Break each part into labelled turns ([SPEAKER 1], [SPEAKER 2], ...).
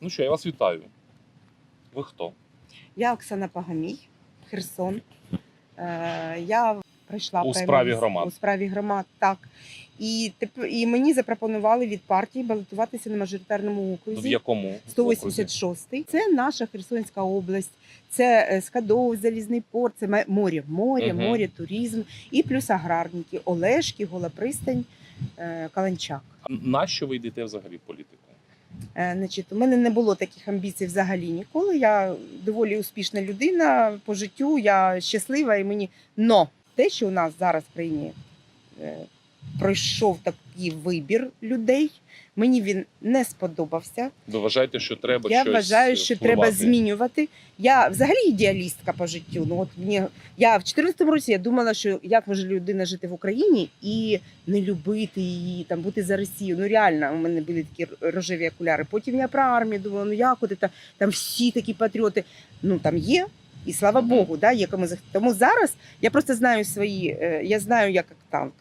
[SPEAKER 1] Ну що, я вас вітаю. Ви хто?
[SPEAKER 2] Я Оксана Пагамій, Херсон. Е, Я пройшла
[SPEAKER 1] У справі громад.
[SPEAKER 2] У справі громад, так. І, теп- і мені запропонували від партії балотуватися на мажоритарному
[SPEAKER 1] В
[SPEAKER 2] окрузі.
[SPEAKER 1] якому? окрузі?
[SPEAKER 2] 186-й. Це наша Херсонська область, це е, Скадов, Залізний порт, це ме- море, море,
[SPEAKER 1] Мгм.
[SPEAKER 2] море, туризм і плюс аграрники, Олешки, Голопристань, е, Каланчак.
[SPEAKER 1] Нащо ви йдете взагалі в політику?
[SPEAKER 2] Е, Значить, у мене не було таких амбіцій взагалі ніколи. Я доволі успішна людина по життю, я щаслива і мені. Но те, що у нас зараз в країні е, пройшов такий вибір людей, мені він не сподобався.
[SPEAKER 1] Ви вважаєте, що треба
[SPEAKER 2] я
[SPEAKER 1] щось
[SPEAKER 2] вважаю, що
[SPEAKER 1] впливати?
[SPEAKER 2] треба змінювати. Я взагалі ідеалістка по життю. Ну от мені я в 14 році я думала, що як може людина жити в Україні і не любити її, там бути за Росію. Ну реально, у мене були такі рожеві окуляри. Потім я про армію думала, ну як от це, там всі такі патріоти. Ну там є. І слава Богу, да, є кому Тому зараз я просто знаю свої, е, я знаю, як танк.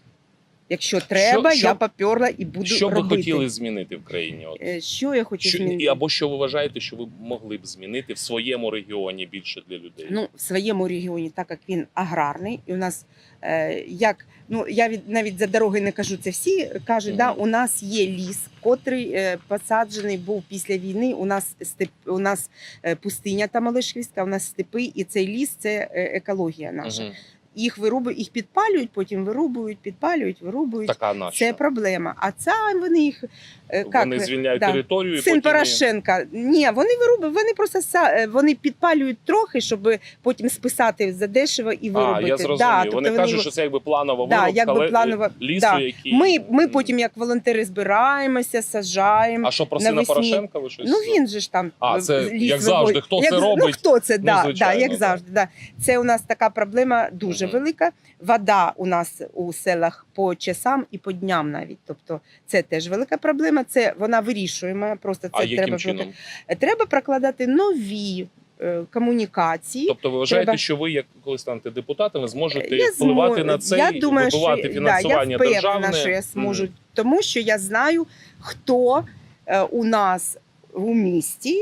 [SPEAKER 2] Якщо треба,
[SPEAKER 1] що-
[SPEAKER 2] я поперла і буду
[SPEAKER 1] Що б ви хотіли змінити в країні? От?
[SPEAKER 2] Е, Що я хочу
[SPEAKER 1] Що,
[SPEAKER 2] змінити?
[SPEAKER 1] або що ви вважаєте, що ви могли б змінити в своєму регіоні більше для людей?
[SPEAKER 2] Ну, в своєму регіоні, так як він аграрний, і у нас е, як ну я від навіть за дороги не кажу це всі кажуть,
[SPEAKER 1] Мгм.
[SPEAKER 2] да, у нас є ліс, котрий е, посаджений був після війни. У нас степ, у нас е, пустиня там Олешківська, у нас степи, і цей ліс це е, екологія наша.
[SPEAKER 1] Мгм.
[SPEAKER 2] Їх вирубують, їх підпалюють, потім вирубують, підпалюють, вирубують.
[SPEAKER 1] Така наша.
[SPEAKER 2] Це проблема. А це вони їх е, як,
[SPEAKER 1] Вони звільняють
[SPEAKER 2] да.
[SPEAKER 1] територію
[SPEAKER 2] Син
[SPEAKER 1] потім...
[SPEAKER 2] Порошенка. Ні, вони вирубують, вони просто е, вони підпалюють трохи, щоб потім списати за дешево і
[SPEAKER 1] А,
[SPEAKER 2] виробити.
[SPEAKER 1] я зрозумів.
[SPEAKER 2] Да, тобто
[SPEAKER 1] вони кажуть, що це якби планова
[SPEAKER 2] Да,
[SPEAKER 1] вирубка
[SPEAKER 2] якби планова-
[SPEAKER 1] лісу,
[SPEAKER 2] да.
[SPEAKER 1] який...
[SPEAKER 2] ми, ми потім, як волонтери, збираємося, саджаємо.
[SPEAKER 1] А що про сина
[SPEAKER 2] навесні.
[SPEAKER 1] Порошенка ви щось?
[SPEAKER 2] Ну він же ж там
[SPEAKER 1] А,
[SPEAKER 2] е,
[SPEAKER 1] це
[SPEAKER 2] ліс
[SPEAKER 1] як завжди, хто
[SPEAKER 2] як,
[SPEAKER 1] це
[SPEAKER 2] Ну хто це?
[SPEAKER 1] Ну,
[SPEAKER 2] Да,
[SPEAKER 1] звичайно,
[SPEAKER 2] да, як завжди. Да. Це у нас така проблема дуже. Велика. Вода у нас у селах по часам і по дням навіть. Тобто це теж велика проблема. Це вона вирішуємо. Просто це
[SPEAKER 1] а яким
[SPEAKER 2] треба
[SPEAKER 1] чином?
[SPEAKER 2] Треба прокладати нові е, комунікації.
[SPEAKER 1] Тобто ви вважаєте,
[SPEAKER 2] Треба-
[SPEAKER 1] що ви, як коли станете депутатом, ви зможете
[SPEAKER 2] Я
[SPEAKER 1] впливати
[SPEAKER 2] змо-
[SPEAKER 1] на це
[SPEAKER 2] я
[SPEAKER 1] і
[SPEAKER 2] думаю,
[SPEAKER 1] вибивати
[SPEAKER 2] що,
[SPEAKER 1] фінансування
[SPEAKER 2] да, я
[SPEAKER 1] державне?
[SPEAKER 2] впевнена, що я зможу,
[SPEAKER 1] Мгм.
[SPEAKER 2] тому що я знаю, хто е, у нас у місті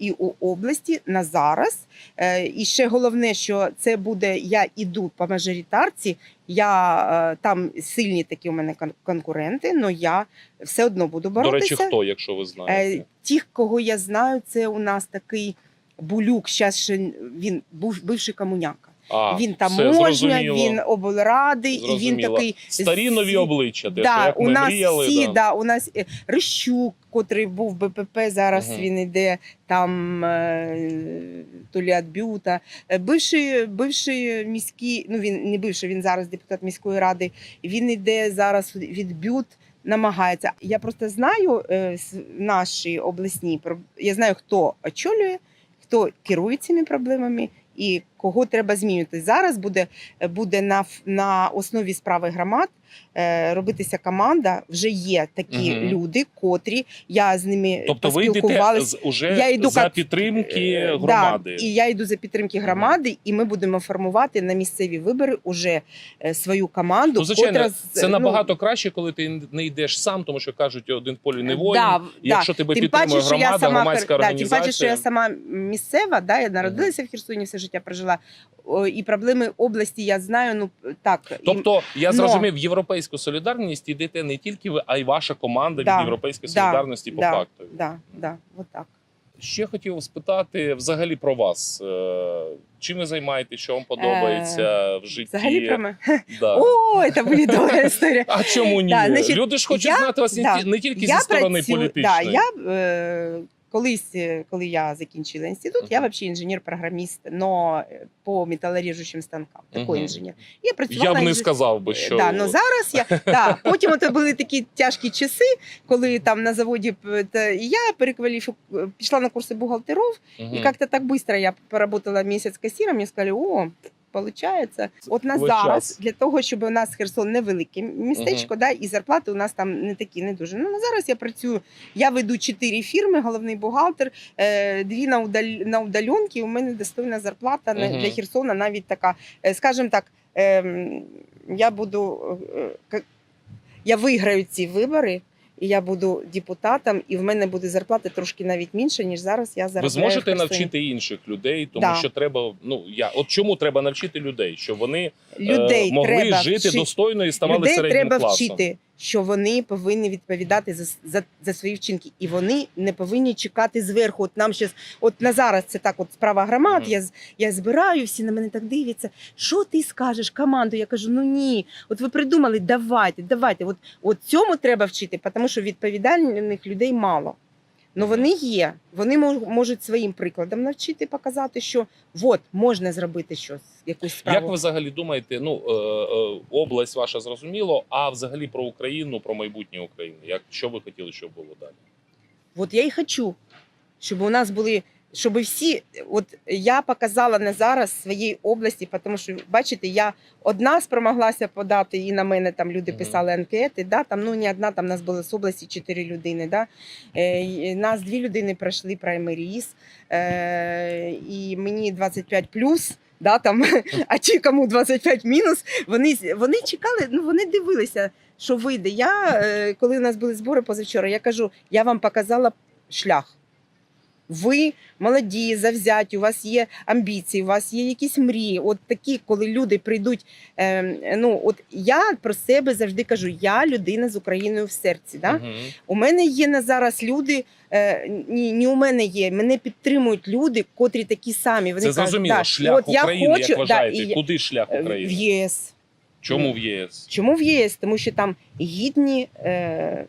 [SPEAKER 2] і у області на зараз. Е, і ще головне, що це буде я іду по мажоритарці. Я е, там сильні такі у мене кон- конкуренти, але я все одно буду
[SPEAKER 1] До речі, хто, якщо ви знаєте?
[SPEAKER 2] Е, Тих, кого я знаю, це у нас такий булюк. Зараз ще він був бивший комуняка.
[SPEAKER 1] А,
[SPEAKER 2] він таможня, він облради, і він такий
[SPEAKER 1] Старі нові обличчя, де
[SPEAKER 2] Да,
[SPEAKER 1] як
[SPEAKER 2] у
[SPEAKER 1] ми
[SPEAKER 2] нас
[SPEAKER 1] мріяли.
[SPEAKER 2] всі,
[SPEAKER 1] да.
[SPEAKER 2] да. у нас е, Рищук, котрий був БПП, зараз
[SPEAKER 1] Мгм.
[SPEAKER 2] він іде там е, то лі Адбюта. Е, Бивший, бивший міський, ну він не бивший, він зараз депутат міської ради. Він іде зараз від Бют. Намагається. Я просто знаю е, наші обласні Я знаю, хто очолює, хто керує цими проблемами і кого треба змінювати. Зараз буде, буде на, на основі справи громад е, робитися команда. Вже є такі
[SPEAKER 1] Мгм.
[SPEAKER 2] люди, котрі я з ними
[SPEAKER 1] Тобто ви йдете уже
[SPEAKER 2] Я йду
[SPEAKER 1] за підтримки
[SPEAKER 2] Е,
[SPEAKER 1] громади.
[SPEAKER 2] Да, і я йду за підтримки громади, і ми будемо формувати на місцеві вибори уже е, свою команду.
[SPEAKER 1] Ну, звичайно,
[SPEAKER 2] котра
[SPEAKER 1] це
[SPEAKER 2] ну,
[SPEAKER 1] набагато краще, коли ти не йдеш сам, тому що кажуть, один в полі не воїн.
[SPEAKER 2] Да,
[SPEAKER 1] І
[SPEAKER 2] да.
[SPEAKER 1] Якщо тебе
[SPEAKER 2] Тим
[SPEAKER 1] підтримує
[SPEAKER 2] паче,
[SPEAKER 1] громада,
[SPEAKER 2] сама
[SPEAKER 1] громадська
[SPEAKER 2] да, тим
[SPEAKER 1] організація.
[SPEAKER 2] паче, що я сама місцева, да, я народилася в Херсоні, все життя прожила. О, І проблеми області я знаю. Ну так
[SPEAKER 1] Тобто, я
[SPEAKER 2] Но-
[SPEAKER 1] зрозумів, європейську солідарність йдете не тільки ви, а й ваша команда
[SPEAKER 2] Да,
[SPEAKER 1] від європейської
[SPEAKER 2] да,
[SPEAKER 1] солідарності по
[SPEAKER 2] да,
[SPEAKER 1] факту.
[SPEAKER 2] да, да, от так.
[SPEAKER 1] Ще хотів спитати взагалі про вас. Е, Чим ви займаєтесь, що вам подобається в житті?
[SPEAKER 2] Взагалі про мене.
[SPEAKER 1] Да.
[SPEAKER 2] О, це буде довга історія.
[SPEAKER 1] А чому ні?
[SPEAKER 2] Да, значить,
[SPEAKER 1] Люди ж хочуть
[SPEAKER 2] я-
[SPEAKER 1] знати вас не
[SPEAKER 2] да,
[SPEAKER 1] не тільки
[SPEAKER 2] я
[SPEAKER 1] зі сторони
[SPEAKER 2] працюю-
[SPEAKER 1] політичної.
[SPEAKER 2] Да, я, е, колись, е, коли я закінчила інститут, я взагалі інженер-програміст, но е, по металоріжучим станкам. Такий
[SPEAKER 1] Мгм.
[SPEAKER 2] інженер. Я працювала
[SPEAKER 1] Я б не
[SPEAKER 2] інж-
[SPEAKER 1] сказав би, що
[SPEAKER 2] Да, ну зараз я да, потім от були такі тяжкі часи, коли там на заводі і я перекваліфу пішла на курси бухгалтерів,
[SPEAKER 1] Мгм.
[SPEAKER 2] і як-то так швидко я поработала місяць касіром, мені сказали, о, Получається, от на зараз для того, щоб у нас Херсон невелике містечко, да, і зарплати у нас там не такі, не дуже. Ну на зараз я працюю. Я веду чотири фірми, головний бухгалтер, е, дві на удаль на удаленки. У мене достойна зарплата
[SPEAKER 1] Мгм.
[SPEAKER 2] для Херсона, навіть така, е, скажімо так, ем, я буду е, я виграю ці вибори. І я буду депутатом, і в мене буде зарплата трошки навіть менше, ніж зараз я заробляю.
[SPEAKER 1] Ви зможете
[SPEAKER 2] в Херсоні.
[SPEAKER 1] навчити інших людей, тому
[SPEAKER 2] Да.
[SPEAKER 1] що треба. Ну я от чому треба навчити людей, щоб вони
[SPEAKER 2] людей
[SPEAKER 1] е, могли
[SPEAKER 2] треба
[SPEAKER 1] жити
[SPEAKER 2] вчити.
[SPEAKER 1] достойно і ставали
[SPEAKER 2] Людей
[SPEAKER 1] середнім
[SPEAKER 2] треба
[SPEAKER 1] класом.
[SPEAKER 2] вчити, що вони повинні відповідати за, за, за свої вчинки, і вони не повинні чекати зверху. От нам щас, от на зараз це так, от справа громад.
[SPEAKER 1] Мгм.
[SPEAKER 2] Я з- я збираю, всі на мене так дивляться. Що ти скажеш команду? Я кажу: ну ні, от ви придумали, давайте, давайте. От, от цьому треба вчити, тому що відповідальних людей мало. Ну вони є. Вони мож- можуть своїм прикладом навчити, показати, що от можна зробити щось, якусь справу.
[SPEAKER 1] Як ви взагалі думаєте? Ну е, е, область ваша зрозуміло, а взагалі про Україну, про майбутнє України? Як що ви хотіли, щоб було далі?
[SPEAKER 2] От я і хочу, щоб у нас були, щоб всі, от я показала не зараз своїй області, тому що бачите, я одна спромоглася подати, і на мене там люди писали анкети. Да, там ну не одна, там нас було з області чотири людини. Да. Е, нас дві людини пройшли праймеріс, е, і мені 25 плюс. Да, там, а ті, кому 25 мінус, вони, вони чекали, ну вони дивилися, що вийде. Я, е, коли у нас були збори позавчора, я кажу, я вам показала шлях. Ви молоді, завзяті, у вас є амбіції, у вас є якісь мрії. От такі, коли люди прийдуть. Е, ну, от я про себе завжди кажу: я людина з Україною в серці. Да?
[SPEAKER 1] Мгм.
[SPEAKER 2] У мене є на зараз люди. Е, ні, ні, у мене є. Мене підтримують люди, котрі такі самі. Вони
[SPEAKER 1] Це
[SPEAKER 2] кажуть,
[SPEAKER 1] зрозуміло.
[SPEAKER 2] «Да,
[SPEAKER 1] шлях
[SPEAKER 2] от я
[SPEAKER 1] України,
[SPEAKER 2] хочу,
[SPEAKER 1] як вважаєте,
[SPEAKER 2] да, і,
[SPEAKER 1] куди шлях
[SPEAKER 2] е, в
[SPEAKER 1] України?
[SPEAKER 2] ЄС.
[SPEAKER 1] Чому в ЄС?
[SPEAKER 2] Чому в ЄС? Тому що там гідні е,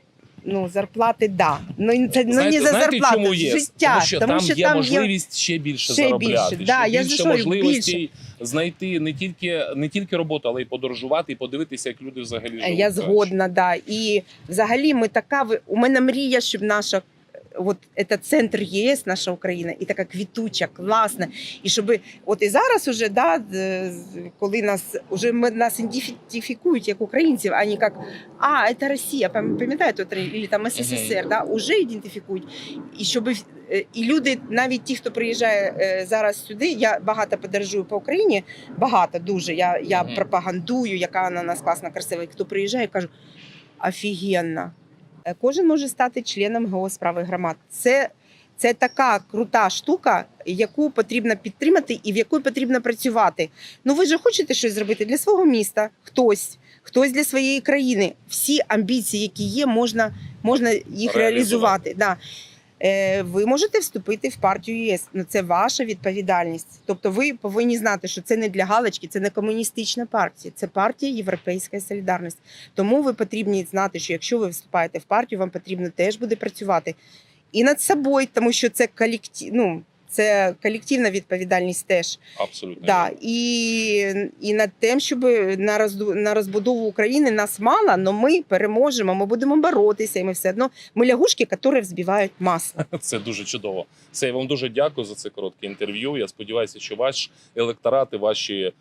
[SPEAKER 2] ну, зарплати, да. Ну, це ну, не за
[SPEAKER 1] знаєте,
[SPEAKER 2] зарплату,
[SPEAKER 1] чому є?
[SPEAKER 2] життя.
[SPEAKER 1] Тому що там є
[SPEAKER 2] там
[SPEAKER 1] можливість ще більше
[SPEAKER 2] ще
[SPEAKER 1] заробляти,
[SPEAKER 2] більше. Да,
[SPEAKER 1] ще
[SPEAKER 2] я
[SPEAKER 1] більше
[SPEAKER 2] що,
[SPEAKER 1] можливостей знайти не тільки не тільки роботу, але й подорожувати і подивитися, як люди взагалі живуть.
[SPEAKER 2] Я згодна, да. І взагалі ми така у мене мрія, щоб наша. От це центр ЄС, наша Україна, і така квітуча, класна. І щоб от і зараз уже, да, коли нас уже ми нас ідентифікують як українців, а не як а, це Росія, пам- пам'ятаєте, і там СССР, да, уже ідентифікують. І щоб е, і люди, навіть ті, хто приїжджає е, зараз сюди, я багато подорожую по Україні, багато дуже. Я, я пропагандую, яка вона у нас класна, красива. І хто приїжджає, кажу, офігенно. Е, Кожен може стати членом ГО справи громад. Це, це така крута штука, яку потрібно підтримати і в яку потрібно працювати. Ну ви ж хочете щось зробити для свого міста, хтось, хтось для своєї країни. Всі амбіції, які є, можна, можна їх
[SPEAKER 1] Реалізувати.
[SPEAKER 2] реалізувати. Да. Е, Ви можете вступити в партію ЄС. але це ваша відповідальність. Тобто, ви повинні знати, що це не для галочки, це не комуністична партія, це партія Європейська Солідарність. Тому ви потрібні знати, що якщо ви вступаєте в партію, вам потрібно теж буде працювати і над собою, тому що це колектив, ну, це колективна відповідальність теж.
[SPEAKER 1] Абсолютно.
[SPEAKER 2] Да. І, і над тим, щоб на, розду, на розбудову України нас мало, але ми переможемо, ми будемо боротися, і ми все одно ми лягушки, які взбивають масло.
[SPEAKER 1] Це дуже чудово. Все, я вам дуже дякую за це коротке інтерв'ю. Я сподіваюся, що ваш електорат і ваші е,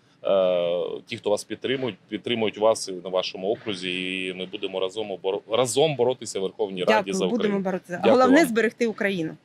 [SPEAKER 1] ті, хто вас підтримують, підтримують вас і на вашому окрузі. І ми будемо разом разом боротися в Верховній Раді за Україну.
[SPEAKER 2] будемо боротися.
[SPEAKER 1] Дякую
[SPEAKER 2] головне
[SPEAKER 1] вам.
[SPEAKER 2] зберегти Україну.